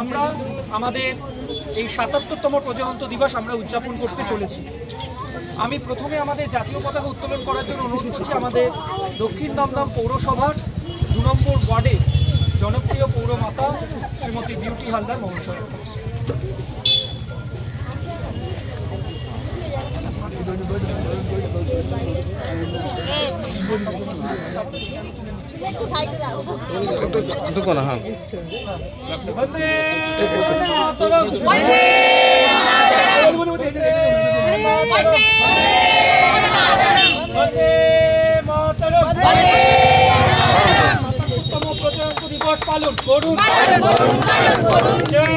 আমরা আমাদের এই সাতাত্তরতম প্রজাতন্ত্র দিবস আমরা উদযাপন করতে চলেছি। আমি প্রথমে আমাদের জাতীয় পতাকা উত্তোলন করার জন্য অনুরোধ করছি আমাদের দক্ষিণ দমদম পৌরসভার দু নম্বর ওয়ার্ডে জনপ্রিয় পৌরমাতা শ্রীমতী বিউটি হালদার মহাশয়। একটু সাইডে ঢুকো না হ্যাঁ দিবস পালন করুন হিন্দ জয়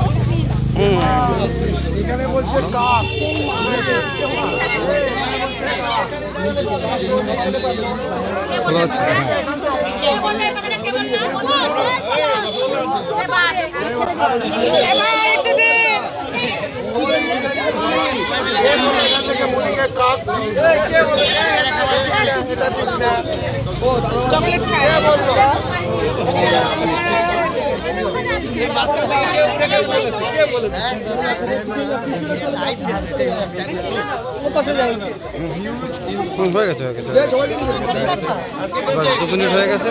সবাই হ্যাঁ, ভুলে যাবে যে। ছোটদা দেখি ভালো আছে হুম, হয়ে গেছে হয়ে গেছে। দু হয়ে গেছে।